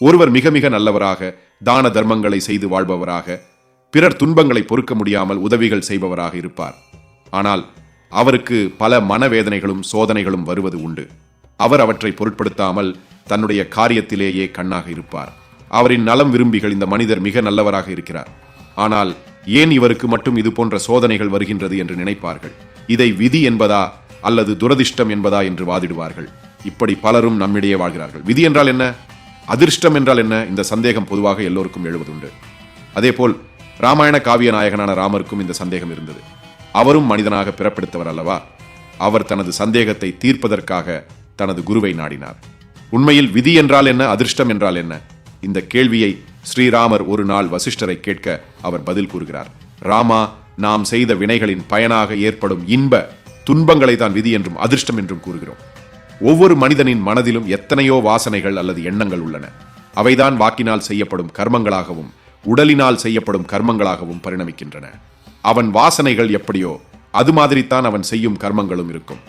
ஒருவர் மிக மிக நல்லவராக தான தர்மங்களை செய்து வாழ்பவராக பிறர் துன்பங்களை பொறுக்க முடியாமல் உதவிகள் செய்பவராக இருப்பார். ஆனால் அவருக்கு பல மனவேதனைகளும் சோதனைகளும் வருவது உண்டு. அவர் அவற்றை பொருட்படுத்தாமல் தன்னுடைய காரியத்திலேயே கண்ணாக இருப்பார். அவரின் நலம் விரும்பிகள் இந்த மனிதர் மிக நல்லவராக இருக்கிறார். ஆனால் ஏன் இவருக்கு மட்டும் இது போன்ற சோதனைகள் வருகின்றது என்று நினைப்பார்கள்? இதை விதி என்பதா அல்லது துரதிர்ஷ்டம் என்பதா என்று வாதிடுவார்கள். இப்படி பலரும் நம்மிடையே வாழ்கிறார்கள். விதி என்றால் என்ன? அதிர்ஷ்டம் என்றால் என்ன? இந்த சந்தேகம் பொதுவாக எல்லோருக்கும் எழுவதுண்டு. அதேபோல் ராமாயண காவிய நாயகனான ராமருக்கும் இந்த சந்தேகம் இருந்தது. அவரும் மனிதனாக பிறப்பெடுத்தவர் அல்லவா? அவர் தனது சந்தேகத்தை தீர்ப்பதற்காக தனது குருவை நாடினார். உண்மையில் விதி என்றால் என்ன? அதிர்ஷ்டம் என்றால் என்ன? இந்த கேள்வியை ஸ்ரீராமர் ஒரு நாள் வசிஷ்டரை கேட்க அவர் பதில் கூறுகிறார். ராமா நாம் செய்த வினைகளின் பயனாக ஏற்படும் இன்ப துன்பங்களை தான் விதி என்றும் அதிர்ஷ்டம் என்றும் கூறுகிறோம். ஒவ்வொரு மனிதனின் மனதிலும் எத்தனையோ வாசனைகள் அல்லது எண்ணங்கள் உள்ளன. அவைதான் வாக்கினால் செய்யப்படும் கர்மங்களாகவும் உடலினால் செய்யப்படும் கர்மங்களாகவும் பரிணமிக்கின்றன. அவன் வாசனைகள் எப்படியோ அது மாதிரித்தான் அவன் செய்யும் கர்மங்களும் இருக்கும்.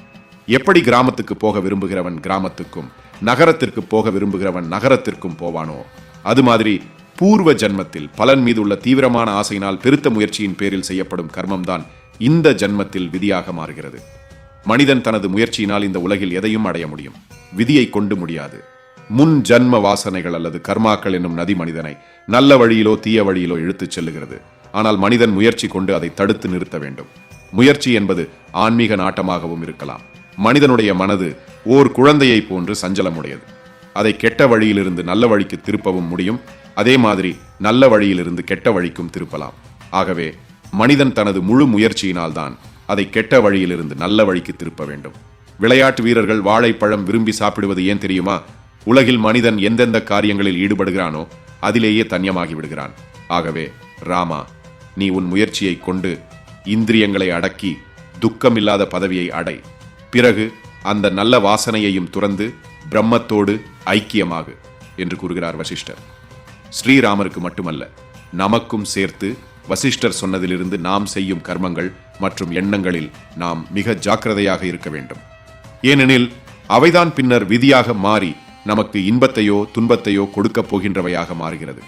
எப்படி கிராமத்துக்கு போக விரும்புகிறவன் கிராமத்துக்கும் நகரத்திற்கு போக விரும்புகிறவன் நகரத்திற்கும் போவானோ அது மாதிரி பூர்வ ஜன்மத்தில் பலன் மீது உள்ள தீவிரமான ஆசையினால் பெருத்த முயற்சியின் பேரில் செய்யப்படும் கர்மம்தான் இந்த ஜன்மத்தில் விதியாக மாறுகிறது. மனிதன் தனது முயற்சியினால் இந்த உலகில் எதையும் அடைய முடியும். விதியை கொண்டு முடியாது. முன் ஜன்ம வாசனைகள் அல்லது கர்மாக்கள் என்னும் நதி மனிதனை நல்ல வழியிலோ தீய வழியிலோ இழுத்துச் செல்லுகிறது. ஆனால் மனிதன் முயற்சி கொண்டு அதை தடுத்து நிறுத்த வேண்டும். முயற்சி என்பது ஆன்மீக நாட்டமாகவும் இருக்கலாம். மனிதனுடைய மனது ஓர் குழந்தையைப் போன்று சஞ்சலமுடையது. அதை கெட்ட வழியிலிருந்து நல்ல வழிக்கு திருப்பவும் முடியும். அதே மாதிரி நல்ல வழியிலிருந்து கெட்ட வழிக்கும் திருப்பலாம். ஆகவே மனிதன் தனது முழு முயற்சியினால்தான் அதை கெட்ட வழியிலிருந்து நல்ல வழிக்கு திருப்ப வேண்டும். விளையாட்டு வீரர்கள் வாழைப்பழம் விரும்பி சாப்பிடுவது ஏன் தெரியுமா? உலகில் மனிதன் எந்தெந்த காரியங்களில் ஈடுபடுகிறானோ அதிலேயே தன்யமாகி விடுகிறான். ஆகவே ராமா நீ உன் முயற்சியை கொண்டு இந்திரியங்களை அடக்கி துக்கமில்லாத பதவியை அடை. பிறகு அந்த நல்ல வாசனையையும் துறந்து பிரம்மத்தோடு ஐக்கியமாகு என்று கூறுகிறார் வசிஷ்டர். ஸ்ரீராமருக்கு மட்டுமல்ல நமக்கும் சேர்த்து வசிஷ்டர் சொன்னதிலிருந்து நாம் செய்யும் கர்மங்கள் மற்றும் எண்ணங்களில் நாம் மிக ஜாக்கிரதையாக இருக்க வேண்டும். ஏனெனில் அவைதான் பின்னர் விதியாக மாறி நமக்கு இன்பத்தையோ துன்பத்தையோ கொடுக்கப் போகின்றவையாக மாறுகிறது.